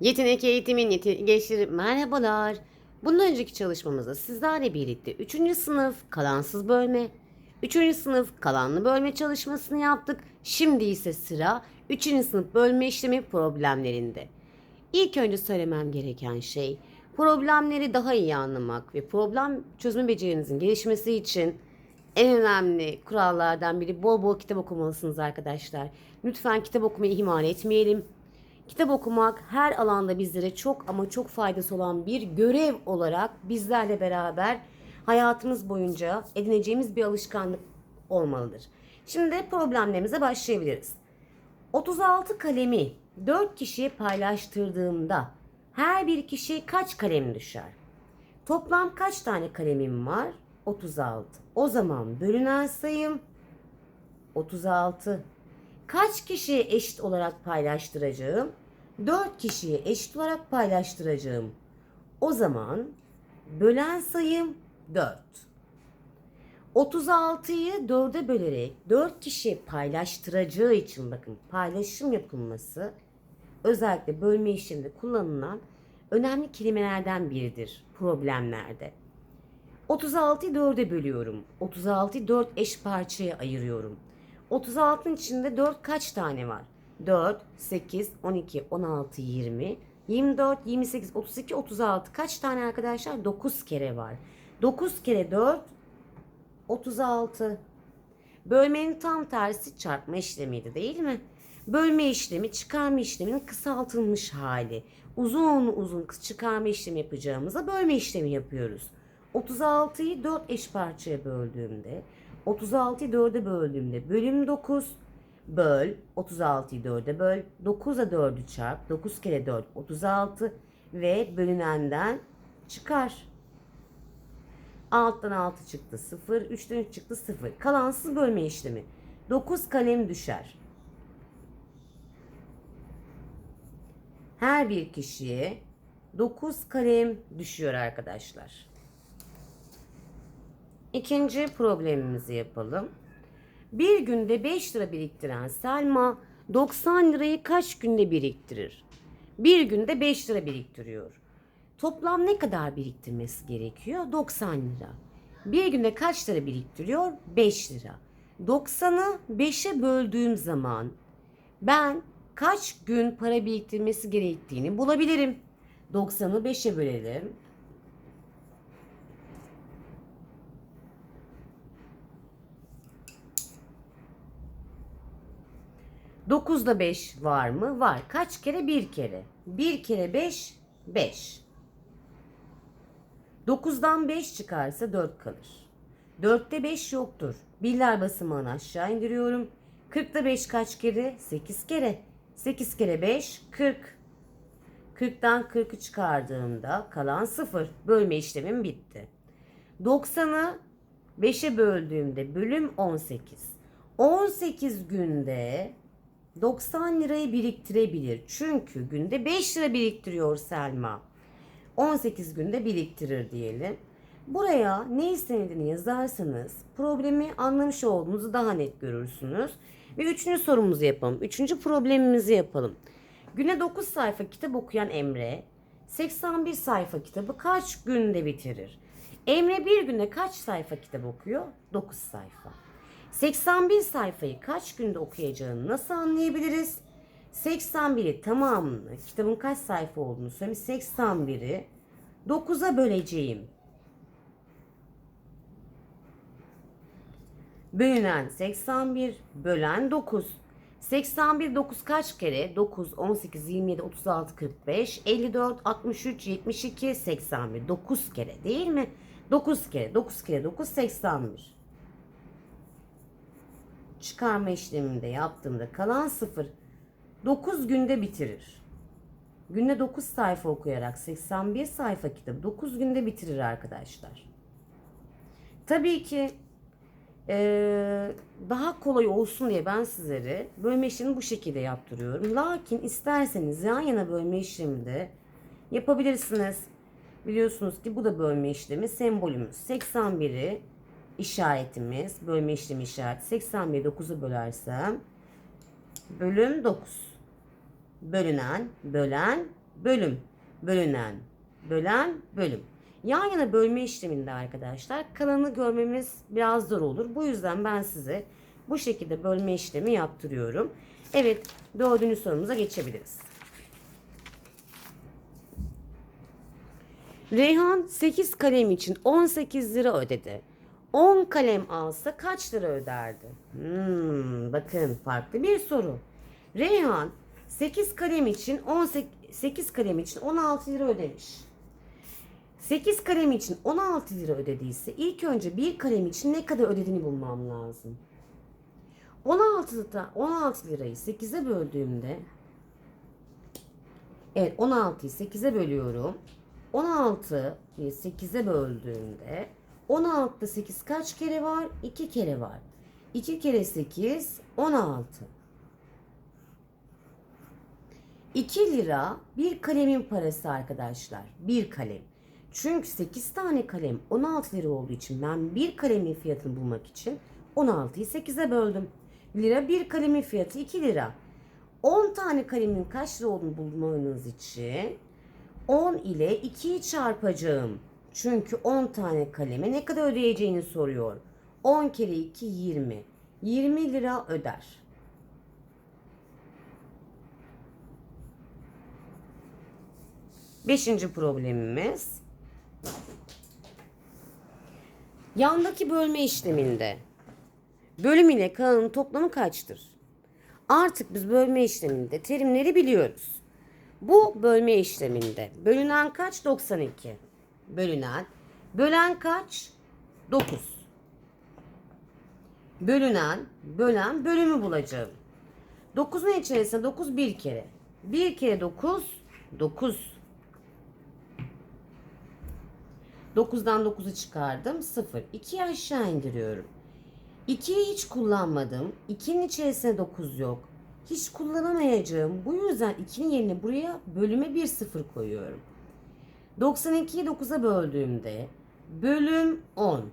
Yetenek eğitimin yetenekleri merhabalar. Bundan önceki çalışmamızda sizlerle birlikte 3. sınıf kalansız bölme, 3. sınıf kalanlı bölme çalışmasını yaptık. Şimdi ise sıra 3. sınıf bölme işlemi problemlerinde. İlk önce söylemem gereken şey problemleri daha iyi anlamak ve problem çözme becerinizin gelişmesi için en önemli kurallardan biri bol bol kitap okumalısınız arkadaşlar. Lütfen kitap okumayı ihmal etmeyelim. Kitap okumak her alanda bizlere çok ama çok faydası olan bir görev olarak bizlerle beraber hayatımız boyunca edineceğimiz bir alışkanlık olmalıdır. Şimdi problemlerimize başlayabiliriz. 36 kalemi 4 kişiye paylaştırdığımda her bir kişi kaç kalem düşer? Toplam kaç tane kalemim var? 36. O zaman bölünen sayım 36. Kaç kişiye eşit olarak paylaştıracağım? 4 kişiye eşit olarak paylaştıracağım. O zaman bölen sayım 4. 36'yı 4'e bölerek 4 kişiye paylaştıracağı için bakın paylaşım yapılması özellikle bölme işleminde kullanılan önemli kelimelerden biridir problemlerde. 36'yı 4'e bölüyorum. 36'yı 4 eş parçaya ayırıyorum. 36'ın içinde 4 kaç tane var? 4, 8, 12, 16, 20, 24, 28, 32, 36. Kaç tane arkadaşlar? 9 kere var. 9 kere 4, 36. Bölmenin tam tersi çarpma işlemiydi değil mi? Bölme işlemi çıkarma işleminin kısaltılmış hali. Uzun uzun çıkarma işlemi yapacağımıza bölme işlemi yapıyoruz. 36'yı 4 eş parçaya böldüğümde 36'yı 4'e böldüğümde bölüm 9 böl 36'yı 4'e böl 9'a 4'ü çarp 9 kere 4 36 ve bölünenden çıkar. Alttan 6 çıktı 0 3'ten 3 çıktı 0 kalansız bölme işlemi 9 kalem düşer. Her bir kişiye 9 kalem düşüyor arkadaşlar. İkinci problemimizi yapalım. Bir günde 5 lira biriktiren Selma 90 lirayı kaç günde biriktirir? Bir günde 5 lira biriktiriyor. Toplam ne kadar biriktirmesi gerekiyor? 90 lira. Bir günde kaç lira biriktiriyor? 5 lira. 90'ı 5'e böldüğüm zaman ben kaç gün para biriktirmesi gerektiğini bulabilirim. 90'ı 5'e bölelim. 9'da 5 var mı? Var. Kaç kere? Bir kere. Bir kere 5, 5. 9'dan 5 çıkarsa 4 kalır. 4'te 5 yoktur. Birler basamağını aşağı indiriyorum. 40'da 5 kaç kere? 8 kere. 8 kere 5, 40. 40'tan 40'ı çıkardığımda kalan 0. Bölme işlemim bitti. 90'ı 5'e böldüğümde bölüm 18. 18 günde 90 lirayı biriktirebilir. Çünkü günde 5 lira biriktiriyor Selma. 18 günde biriktirir diyelim. Buraya ne istendiğini yazarsanız problemi anlamış olduğunuzu daha net görürsünüz. Ve üçüncü sorumuzu yapalım. Üçüncü problemimizi yapalım. Güne 9 sayfa kitap okuyan Emre 81 sayfa kitabı kaç günde bitirir? Emre bir günde kaç sayfa kitap okuyor? 9 sayfa. 81 sayfayı kaç günde okuyacağını nasıl anlayabiliriz? 81'i tamamını kitabın kaç sayfa olduğunu söyleyeyim. 81'i 9'a böleceğim. Bölünen 81 bölen 9. 81 9 kaç kere? 9, 18, 27, 36, 45, 54, 63, 72, 81. 9 kere değil mi? 9 kere, 9 kere 9, 81 çıkarma işleminde yaptığımda kalan sıfır 9 günde bitirir. Günde 9 sayfa okuyarak 81 sayfa kitabı 9 günde bitirir arkadaşlar. Tabii ki ee, daha kolay olsun diye ben sizlere bölme işlemini bu şekilde yaptırıyorum. Lakin isterseniz yan yana bölme işleminde yapabilirsiniz. Biliyorsunuz ki bu da bölme işlemi sembolümüz. 81'i işaretimiz bölme işlemi işareti 81'i 9'a bölersem bölüm 9 bölünen bölen bölüm, bölünen, bölen, bölüm. Yan yana bölme işleminde arkadaşlar kalanı görmemiz biraz zor olur. Bu yüzden ben size bu şekilde bölme işlemi yaptırıyorum. Evet dördüncü sorumuza geçebiliriz. Reyhan 8 kalem için 18 lira ödedi. 10 kalem alsa kaç lira öderdi? Hmm, bakın farklı bir soru. Reyhan 8 kalem için 18 8 kalem için 16 lira ödemiş. 8 kalem için 16 lira ödediyse ilk önce bir kalem için ne kadar ödediğini bulmam lazım. 16 da 16 lirayı 8'e böldüğümde Evet 16'yı 8'e bölüyorum. 16'yı 8'e böldüğümde 16'da 8 kaç kere var? 2 kere var. 2 kere 8 16. 2 lira bir kalemin parası arkadaşlar. Bir kalem. Çünkü 8 tane kalem 16 lira olduğu için ben bir kalemin fiyatını bulmak için 16'yı 8'e böldüm. Lira bir kalemin fiyatı 2 lira. 10 tane kalemin kaç lira olduğunu bulmanız için 10 ile 2'yi çarpacağım. Çünkü 10 tane kaleme ne kadar ödeyeceğini soruyor. 10 kere 2 20. 20 lira öder. Beşinci problemimiz. Yandaki bölme işleminde bölüm ile kalanın toplamı kaçtır? Artık biz bölme işleminde terimleri biliyoruz. Bu bölme işleminde bölünen kaç? 92. Bölünen. Bölen kaç? 9. Bölünen, bölen bölümü bulacağım. 9'un içerisinde 9 bir kere. 1 kere 9, 9. 9'dan 9'u çıkardım. 0. 2'yi aşağı indiriyorum. 2'yi hiç kullanmadım. 2'nin içerisinde 9 yok. Hiç kullanamayacağım. Bu yüzden 2'nin yerine buraya bölüme bir 0 koyuyorum. 92'yi 9'a böldüğümde bölüm 10.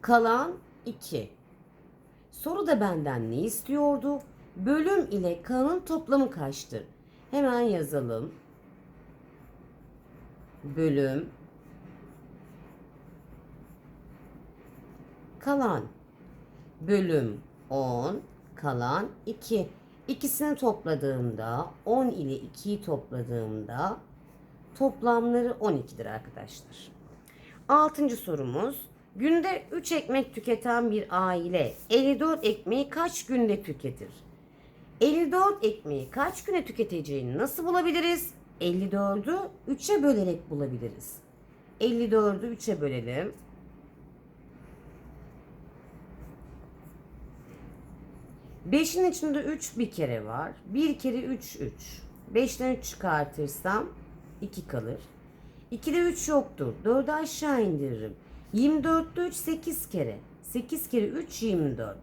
Kalan 2. Soru da benden ne istiyordu? Bölüm ile kalanın toplamı kaçtır? Hemen yazalım. Bölüm kalan bölüm 10 kalan 2. İkisini topladığımda 10 ile 2'yi topladığımda toplamları 12'dir arkadaşlar. Altıncı sorumuz. Günde 3 ekmek tüketen bir aile 54 ekmeği kaç günde tüketir? 54 ekmeği kaç güne tüketeceğini nasıl bulabiliriz? 54'ü 3'e bölerek bulabiliriz. 54'ü 3'e bölelim. Beşin içinde 3 bir kere var. Bir kere 3 3. 5'ten 3 çıkartırsam 2 kalır. 2'de 3 yoktur. 4'ü aşağı indiririm. 24'te 3 8 kere. 8 kere 3 24.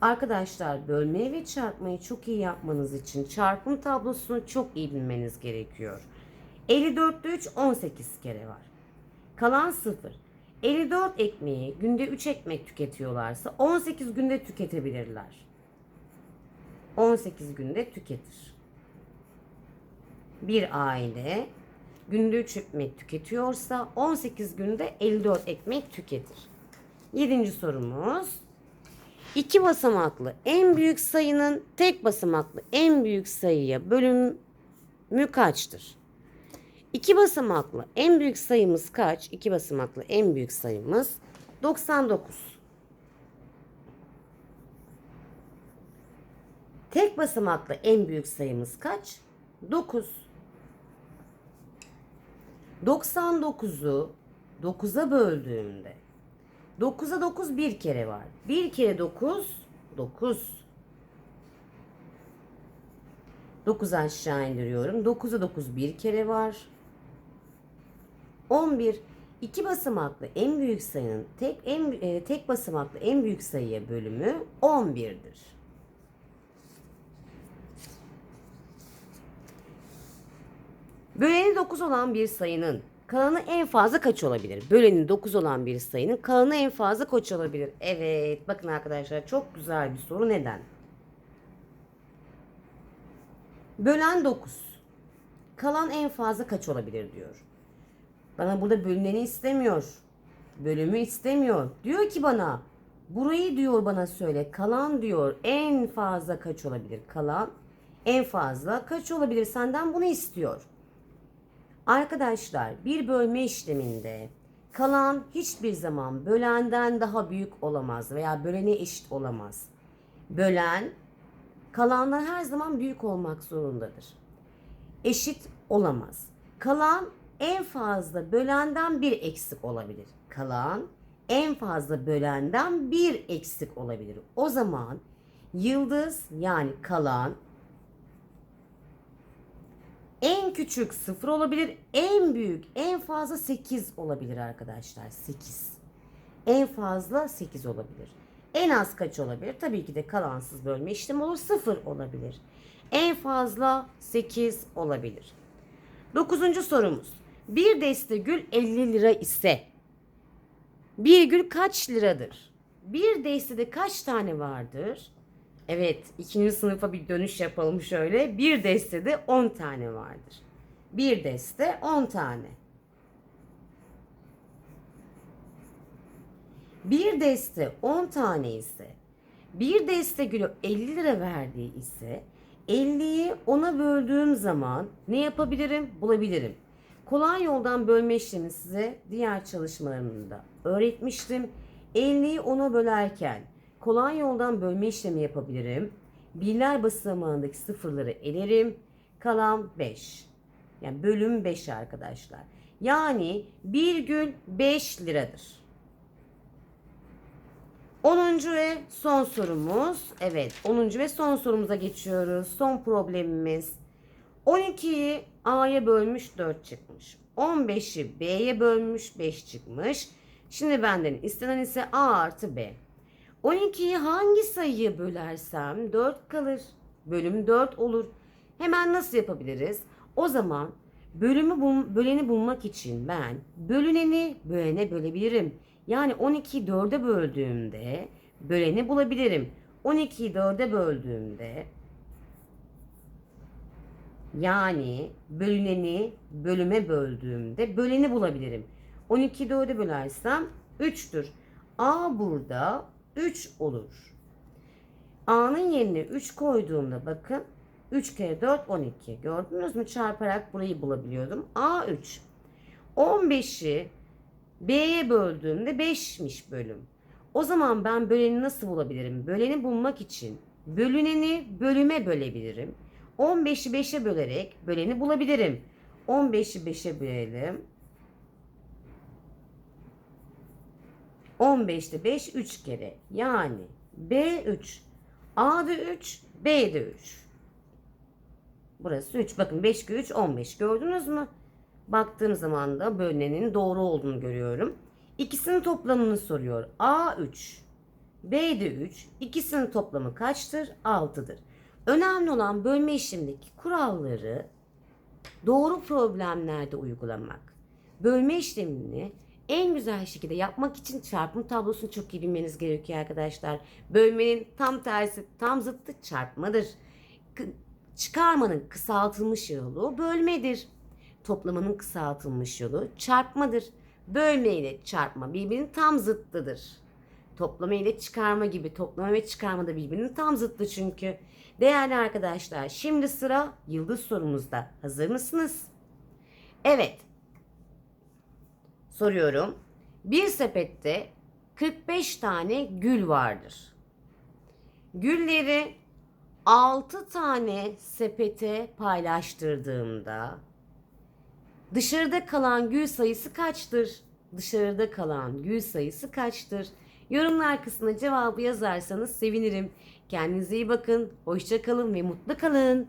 Arkadaşlar bölmeyi ve çarpmayı çok iyi yapmanız için çarpım tablosunu çok iyi bilmeniz gerekiyor. 54'te 3 18 kere var. Kalan 0. 54 ekmeği günde 3 ekmek tüketiyorlarsa 18 günde tüketebilirler. 18 günde tüketir. Bir aile günde 3 ekmek tüketiyorsa 18 günde 54 ekmek tüketir. Yedinci sorumuz. İki basamaklı en büyük sayının tek basamaklı en büyük sayıya bölümü kaçtır? İki basamaklı en büyük sayımız kaç? İki basamaklı en büyük sayımız 99. Tek basamaklı en büyük sayımız kaç? 9. 99'u 9'a böldüğümde 9'a 9 bir kere var. 1 kere 9 9. 9 aşağı indiriyorum. 9'a 9 bir kere var. 11 iki basamaklı en büyük sayının tek en e, tek basamaklı en büyük sayıya bölümü 11'dir. Böleni 9 olan bir sayının kalanı en fazla kaç olabilir? Böleni 9 olan bir sayının kalanı en fazla kaç olabilir? Evet bakın arkadaşlar çok güzel bir soru. Neden? Bölen 9. Kalan en fazla kaç olabilir diyor. Bana burada bölüneni istemiyor. Bölümü istemiyor. Diyor ki bana burayı diyor bana söyle. Kalan diyor en fazla kaç olabilir? Kalan en fazla kaç olabilir? Senden bunu istiyor. Arkadaşlar bir bölme işleminde kalan hiçbir zaman bölenden daha büyük olamaz veya bölene eşit olamaz. Bölen kalandan her zaman büyük olmak zorundadır. Eşit olamaz. Kalan en fazla bölenden bir eksik olabilir. Kalan en fazla bölenden bir eksik olabilir. O zaman yıldız yani kalan en küçük 0 olabilir, en büyük en fazla 8 olabilir arkadaşlar. 8. En fazla 8 olabilir. En az kaç olabilir? Tabii ki de kalansız bölme işlemi olur 0 olabilir. En fazla 8 olabilir. Dokuzuncu sorumuz. Bir deste gül 50 lira ise bir gül kaç liradır? Bir destede kaç tane vardır? Evet, ikinci sınıfa bir dönüş yapalım şöyle. Bir destede 10 tane vardır. Bir deste 10 tane. Bir deste 10 tane ise, bir deste gülü 50 lira verdiği ise 50'yi 10'a böldüğüm zaman ne yapabilirim? Bulabilirim. Kolay yoldan bölme işlemi size diğer çalışmalarımda öğretmiştim. 50'yi 10'a bölerken kolay yoldan bölme işlemi yapabilirim. Birler basamağındaki sıfırları elerim. Kalan 5. Yani bölüm 5 arkadaşlar. Yani bir gün 5 liradır. 10. ve son sorumuz. Evet 10. ve son sorumuza geçiyoruz. Son problemimiz. 12'yi A'ya bölmüş 4 çıkmış. 15'i B'ye bölmüş 5 çıkmış. Şimdi benden istenen ise A artı B. 12'yi hangi sayıya bölersem 4 kalır. Bölüm 4 olur. Hemen nasıl yapabiliriz? O zaman bölümü bul, böleni bulmak için ben bölüneni bölene bölebilirim. Yani 12'yi 4'e böldüğümde böleni bulabilirim. 12'yi 4'e böldüğümde yani bölüneni bölüme böldüğümde böleni bulabilirim. 12'yi 4'e bölersem 3'tür. A burada 3 olur. A'nın yerine 3 koyduğumda bakın 3 kere 4 12. Gördünüz mü? Çarparak burayı bulabiliyordum. A 3. 15'i B'ye böldüğümde 5'miş bölüm. O zaman ben böleni nasıl bulabilirim? Böleni bulmak için bölüneni bölüme bölebilirim. 15'i 5'e bölerek böleni bulabilirim. 15'i 5'e bölelim. 15'te 5 3 kere. Yani B 3. A'da 3, B'de 3. Burası 3. Bakın 5 kere 3 15. Gördünüz mü? Baktığım zaman da bölünenin doğru olduğunu görüyorum. İkisinin toplamını soruyor. A 3. B'de 3. İkisinin toplamı kaçtır? 6'dır. Önemli olan bölme işlemindeki kuralları doğru problemlerde uygulamak. Bölme işlemini en güzel şekilde yapmak için çarpım tablosunu çok iyi bilmeniz gerekiyor arkadaşlar. Bölmenin tam tersi, tam zıttı çarpmadır. K- çıkarmanın kısaltılmış yolu bölmedir. Toplamanın kısaltılmış yolu çarpmadır. Bölme ile çarpma birbirinin tam zıttıdır. Toplama ile çıkarma gibi toplama ve çıkarma da birbirinin tam zıttı çünkü. Değerli arkadaşlar şimdi sıra yıldız sorumuzda. Hazır mısınız? Evet. Soruyorum. Bir sepette 45 tane gül vardır. Gülleri 6 tane sepete paylaştırdığımda dışarıda kalan gül sayısı kaçtır? Dışarıda kalan gül sayısı kaçtır? Yorumlar kısmına cevabı yazarsanız sevinirim. Kendinize iyi bakın, hoşça kalın ve mutlu kalın.